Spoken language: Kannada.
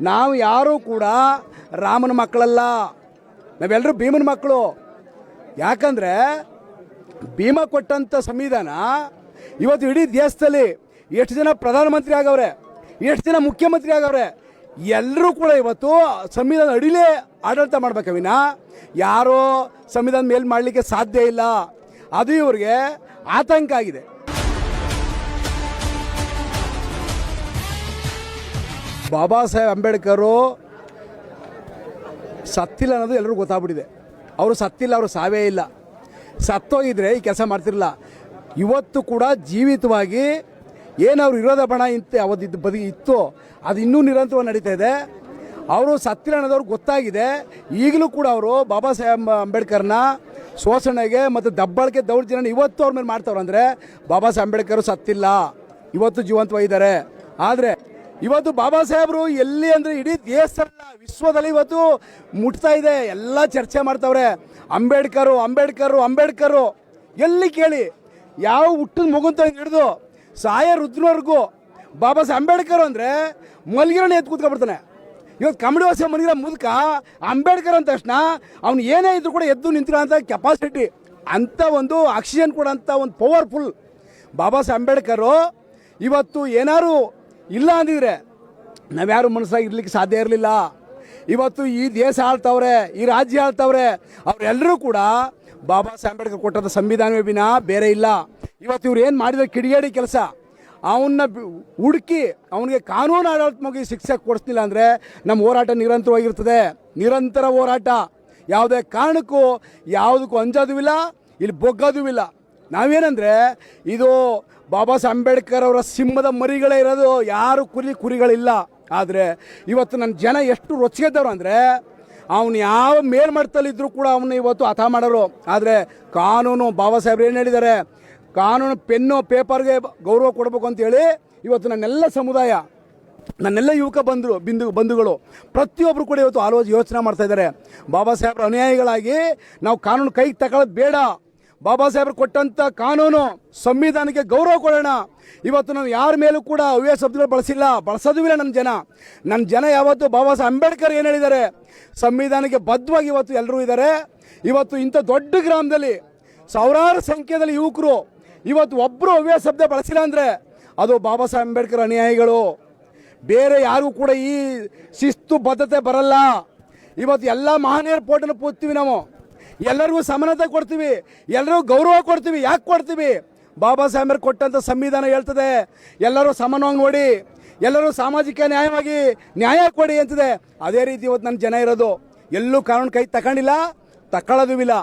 ನಾವು ಯಾರೂ ಕೂಡ ರಾಮನ ಮಕ್ಕಳಲ್ಲ. ನಾವೆಲ್ಲರೂ ಭೀಮನ ಮಕ್ಕಳು. ಯಾಕಂದರೆ ಭೀಮ ಕೊಟ್ಟಂಥ ಸಂವಿಧಾನ ಇವತ್ತು ಇಡೀ ದೇಶದಲ್ಲಿ ಎಷ್ಟು ಜನ ಪ್ರಧಾನಮಂತ್ರಿ ಆಗವ್ರೆ, ಎಷ್ಟು ಜನ ಮುಖ್ಯಮಂತ್ರಿ ಆಗವ್ರೆ ಎಲ್ಲರೂ ಕೂಡ ಇವತ್ತು ಸಂವಿಧಾನ ಅಡಿಲೇ ಆಡಳಿತ ಮಾಡಬೇಕು ವಿನ. ಯಾರೋ ಸಂವಿಧಾನ ಮೇಲೆ ಮಾಡಲಿಕ್ಕೆ ಸಾಧ್ಯ ಇಲ್ಲ. ಅದು ಇವ್ರಿಗೆ ಆತಂಕ ಆಗಿದೆ. ಬಾಬಾ ಸಾಹೇಬ್ ಅಂಬೇಡ್ಕರು ಸತ್ತಿಲ್ಲ ಅನ್ನೋದು ಎಲ್ಲರಿಗೂ ಗೊತ್ತಾಗ್ಬಿಟ್ಟಿದೆ. ಅವರು ಸತ್ತಿಲ್ಲ, ಅವರು ಸಾವೇ ಇಲ್ಲ. ಸತ್ತೋಗಿದ್ರೆ ಈ ಕೆಲಸ ಮಾಡ್ತಿರಲಿಲ್ಲ. ಇವತ್ತು ಕೂಡ ಜೀವಿತವಾಗಿ ಏನವ್ರು ಇರೋದ ಬಣ ಇಂತೆ ಅವತ್ತಿದ್ದು ಬದಿ ಇತ್ತು, ಅದು ಇನ್ನೂ ನಿರಂತರವಾಗಿ ನಡೀತಾ ಇದೆ. ಅವರು ಸತ್ತಿಲ್ಲ ಅನ್ನೋದವ್ರಿಗೆ ಗೊತ್ತಾಗಿದೆ. ಈಗಲೂ ಕೂಡ ಅವರು ಬಾಬಾ ಸಾಹೇಬ್ ಅಂಬೇಡ್ಕರ್ನ ಶೋಷಣೆಗೆ ಮತ್ತು ದಬ್ಬಾಳಿಕೆ ದೌರ್ಜನ್ಯ ಇವತ್ತು ಅವ್ರ ಮೇಲೆ ಮಾಡ್ತಾವ್ರು ಅಂದರೆ ಬಾಬಾ ಸಾಹೇಬ್ ಅಂಬೇಡ್ಕರ್ ಸತ್ತಿಲ್ಲ. ಇವತ್ತು ಜೀವಂತವಾಗಿದ್ದಾರೆ. ಆದರೆ ಇವತ್ತು ಬಾಬಾ ಸಾಹೇಬರು ಎಲ್ಲಿ ಅಂದ್ರೆ ಇಡೀ ದೇಶದಲ್ಲ, ವಿಶ್ವದಲ್ಲಿ ಇವತ್ತು ಮುಟ್ತಾ ಇದೆ, ಎಲ್ಲ ಚರ್ಚೆ ಮಾಡ್ತಾವ್ರೆ. ಅಂಬೇಡ್ಕರು ಅಂಬೇಡ್ಕರು ಅಂಬೇಡ್ಕರು. ಎಲ್ಲಿ ಕೇಳಿ? ಯಾವ ಹುಟ್ಟಿದ ಮಗುಂತ ಹಿಡಿದು ಸಾಯ ರುದ್ರವರೆಗೂ ಬಾಬಾ ಸಾಹೇಬ್ ಅಂಬೇಡ್ಕರ್ ಅಂದ್ರೆ ಮಲ್ಗಿರಲ್ಲಿ ಎದ್ದು ಕೂತ್ಕೊಂಡ್ಬಿಡ್ತಾನೆ. ಇವತ್ತು ಕಮಡಿ ವಾಸ ಮಲಗಿರೋ ಮುದುಕ ಅಂಬೇಡ್ಕರ್ ಅಂದ ತಕ್ಷಣ ಅವ್ನು ಏನೇ ಇದ್ರು ಕೂಡ ಎದ್ದು ನಿಂತಿರೋ ಅಂತ ಕೆಪಾಸಿಟಿ ಅಂತ ಒಂದು ಆಕ್ಸಿಜನ್ ಕೊಡೋಂಥ ಒಂದು ಪವರ್ಫುಲ್ ಬಾಬಾ ಸಾಹೇಬ್ ಅಂಬೇಡ್ಕರು. ಇವತ್ತು ಏನಾರು ಇಲ್ಲ ಅಂದಿದ್ರೆ ನಾವ್ಯಾರು ಮನಸ್ಸಾಗಿ ಇರ್ಲಿಕ್ಕೆ ಸಾಧ್ಯ ಇರಲಿಲ್ಲ. ಇವತ್ತು ಈ ದೇಶ ಆಳ್ತವ್ರೆ, ಈ ರಾಜ್ಯ ಆಳ್ತವ್ರೆ ಅವರೆಲ್ಲರೂ ಕೂಡ ಬಾಬಾ ಸಾಹೇಬ್ ಅಂಬೇಡ್ಕರ್ ಕೊಟ್ಟಂಥ ಸಂವಿಧಾನವೇ ವಿನ ಬೇರೆ ಇಲ್ಲ. ಇವತ್ತು ಇವ್ರು ಏನು ಮಾಡಿದ್ರೆ ಕಿಡಿಗೇಡಿ ಕೆಲಸ. ಅವನ್ನ ಹುಡುಕಿ ಅವನಿಗೆ ಕಾನೂನು ಆಡಳಿತವಾಗಿ ಶಿಕ್ಷೆ ಕೊಡಿಸ್ತಿಲ್ಲ ಅಂದರೆ ನಮ್ಮ ಹೋರಾಟ ನಿರಂತರವಾಗಿರ್ತದೆ. ನಿರಂತರ ಹೋರಾಟ. ಯಾವುದೇ ಕಾರಣಕ್ಕೂ ಯಾವುದಕ್ಕೂ ಅಂಜೋದು ಇಲ್ಲ ಇಲ್ಲಿ ಬೊಗ್ಗೋದು ಇಲ್ಲ ನಾವೇನಂದ್ರೆ, ಇದು ಬಾಬಾ ಸಾಹೇಬ್ ಅಂಬೇಡ್ಕರ್ ಅವರ ಸಿಂಹದ ಮರಿಗಳೇ ಇರೋದು, ಯಾರು ಕುರಿ ಕುರಿಗಳಿಲ್ಲ. ಆದರೆ ಇವತ್ತು ನನ್ನ ಜನ ಎಷ್ಟು ರೊಚ್ಚಿಗೆದ್ದವ್ರು ಅಂದರೆ, ಅವನು ಯಾವ ಮೇಲ್ಮಟ್ಟದಲ್ಲಿದ್ದರೂ ಕೂಡ ಅವನ್ನ ಇವತ್ತು ಹಠ ಮಾಡೋರು. ಆದರೆ ಕಾನೂನು, ಬಾಬಾ ಸಾಹೇಬ್ರು ಏನು ಹೇಳಿದ್ದಾರೆ, ಕಾನೂನು ಪೆನ್ನು ಪೇಪರ್ಗೆ ಗೌರವ ಕೊಡಬೇಕು ಅಂತೇಳಿ ಇವತ್ತು ನನ್ನೆಲ್ಲ ಸಮುದಾಯ, ನನ್ನೆಲ್ಲ ಯುವಕ ಬಂದರು, ಬಿಂದು ಬಂಧುಗಳು ಪ್ರತಿಯೊಬ್ಬರು ಕೂಡ ಇವತ್ತು ಆಲೋಚನೆ ಯೋಚನೆ ಮಾಡ್ತಾ ಇದ್ದಾರೆ. ಬಾಬಾ ಸಾಹೇಬ್ರ ಅನುಯಾಯಿಗಳಾಗಿ ನಾವು ಕಾನೂನು ಕೈಗೆ ತಗೊಳ್ಳೋದು ಬೇಡ. ಬಾಬಾ ಸಾಹೇಬ್ರು ಕೊಟ್ಟಂಥ ಕಾನೂನು ಸಂವಿಧಾನಕ್ಕೆ ಗೌರವ ಕೊಡೋಣ. ಇವತ್ತು ನಾವು ಯಾರ ಮೇಲೂ ಕೂಡ ಅವ್ಯ ಶಬ್ದಗಳು ಬಳಸಿಲ್ಲ. ಬಳಸೋದು ಇಲ್ಲ ನನ್ನ ಜನ. ನನ್ನ ಜನ ಯಾವತ್ತು ಬಾಬಾ ಸಾಹೇಬ್ ಅಂಬೇಡ್ಕರ್ ಏನು ಹೇಳಿದ್ದಾರೆ? ಸಂವಿಧಾನಕ್ಕೆ ಬದ್ಧವಾಗಿ ಇವತ್ತು ಎಲ್ಲರೂ ಇದ್ದಾರೆ. ಇವತ್ತು ಇಂಥ ದೊಡ್ಡ ಗ್ರಾಮದಲ್ಲಿ, ಸಾವಿರಾರು ಸಂಖ್ಯೆಯಲ್ಲಿ ಯುವಕರು ಇವತ್ತು ಒಬ್ಬರು ಅವ್ಯ ಶಬ್ದ ಬಳಸಿಲ್ಲ ಅಂದರೆ ಅದು ಬಾಬಾ ಸಾಹೇಬ್ ಅಂಬೇಡ್ಕರ್ ಅನುಯಾಯಿಗಳು. ಬೇರೆ ಯಾರಿಗೂ ಕೂಡ ಈ ಶಿಸ್ತು ಬದ್ಧತೆ ಬರಲ್ಲ. ಇವತ್ತು ಎಲ್ಲ ಮಹನೀಯರ ಫೋಟೋನ ಪೂಜ್ತೀವಿ ನಾವು. ಎಲ್ಲರಿಗೂ ಸಮಾನತೆ ಕೊಡ್ತೀವಿ. ಎಲ್ಲರಿಗೂ ಗೌರವ ಕೊಡ್ತೀವಿ. ಯಾಕೆ ಕೊಡ್ತೀವಿ? ಬಾಬಾ ಸಾಹೇಬರು ಕೊಟ್ಟಂಥ ಸಂವಿಧಾನ ಹೇಳ್ತದೆ. ಎಲ್ಲರೂ ಸಮಾನವಾಗಿ ನೋಡಿ, ಎಲ್ಲರೂ ಸಾಮಾಜಿಕ ನ್ಯಾಯವಾಗಿ ನ್ಯಾಯ ಕೊಡಿ ಅಂತಿದೆ. ಅದೇ ರೀತಿ ಇವತ್ತು ನನ್ನ ಜನ ಇರೋದು. ಎಲ್ಲೂ ಕಾನೂನು ಕೈ ತಗೊಂಡಿಲ್ಲ ತಗೊಳ್ಳೋದು ಇಲ್ಲ.